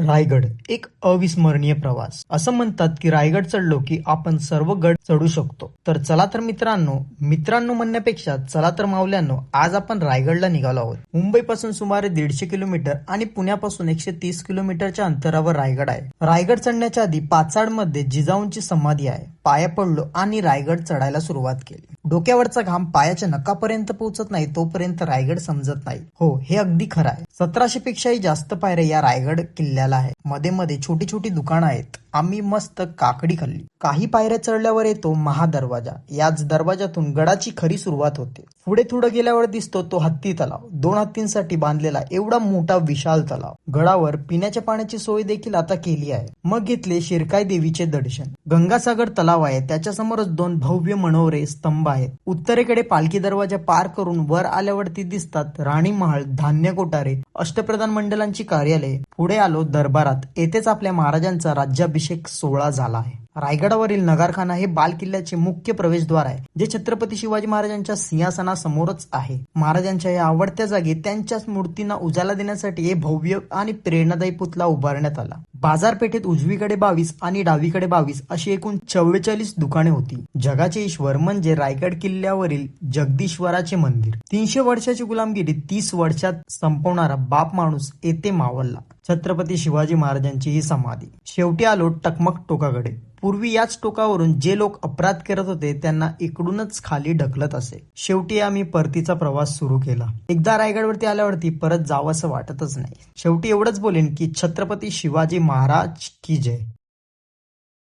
रायगड एक अविस्मरणीय प्रवास. असं म्हणतात की रायगड चढलो की आपण सर्व गड चढू शकतो. तर चला तर मित्रांनो मित्रांनो म्हणण्यापेक्षा चला तर मावल्यांनो आज आपण रायगडला निघालो आहोत. मुंबईपासून सुमारे दीडशे किलोमीटर आणि पुण्यापासून एकशे तीस किलोमीटरच्या अंतरावर रायगड आहे. रायगड चढण्याच्या आधी पाचाडमध्ये जिजाऊंची समाधी आहे. पाया पडलो आणि रायगड चढायला सुरुवात केली. डोक्यावरचा घाम पायाच्या नकापर्यंत पोहोचत नाही तोपर्यंत रायगड समजत नाही. हो हे अगदी खरं आहे. सतराशे पेक्षाही जास्त पायऱ्या या रायगड किल्ल्याला आहे मध्ये मध्ये छोटी छोटी दुकानं आहेत. आम्ही मस्त काकडी खाल्ली. काही पायऱ्या चढल्यावर येतो महादरवाजा. याच दरवाजातून गडाची खरी सुरुवात होते. पुढे थोडं गेल्यावर दिसतो तो हत्ती तलाव. दोन हत्तींसाठी बांधलेला एवढा मोठा विशाल तलाव. गडावर पिण्याच्या पाण्याची सोय देखील आता केली आहे. मग घेतले शिरकाय देवीचे दर्शन. गंगासागर तलाव आहे. त्याच्या समोरच दोन भव्य मनोरे स्तंभ आहेत. उत्तरेकडे पालखी दरवाजा पार करून वर आल्यावरती दिसतात राणी महाल धान्य कोठारे अष्टप्रधान मंडलांची कार्यालय. पुढे आलो दरबारात. येथेच आपल्या महाराजांचा राज्याभिषेक सोहळा झाला आहे. रायगडावरील नगारखाना हे बाल किल्ल्याचे मुख्य प्रवेशद्वार आहे जे छत्रपती शिवाजी महाराजांच्या सिंहासनासमोरच आहे. महाराजांच्या या आवडत्या जागी त्यांच्याच मूर्तींना उजाला देण्यासाठी हे भव्य आणि प्रेरणादायी पुतळा उभारण्यात आला. बाजारपेठेत उजवीकडे बावीस आणि डावीकडे बावीस अशी एकूण चव्वेचाळीस दुकाने होती. जगाचे ईश्वर म्हणजे रायगड किल्ल्यावरील जगदीश्वराचे मंदिर. तीनशे वर्षाची गुलामगिरी तीस वर्षात संपवणारा बाप माणूस येथे मावळला. छत्रपती शिवाजी महाराजांची ही समाधी. शेवटी आलो टकमक टोकाकडे. पूर्वी याच टोकावरून जे लोक अपराध करत होते त्यांना इकडूनच खाली ढकलत असे. शेवटी आम्ही परतीचा प्रवास सुरू केला. एकदा रायगडवरती आल्यावरती परत जावंसं वाटतच नाही. शेवटी एवढंच बोलेन की छत्रपती शिवाजी महाराज की जय.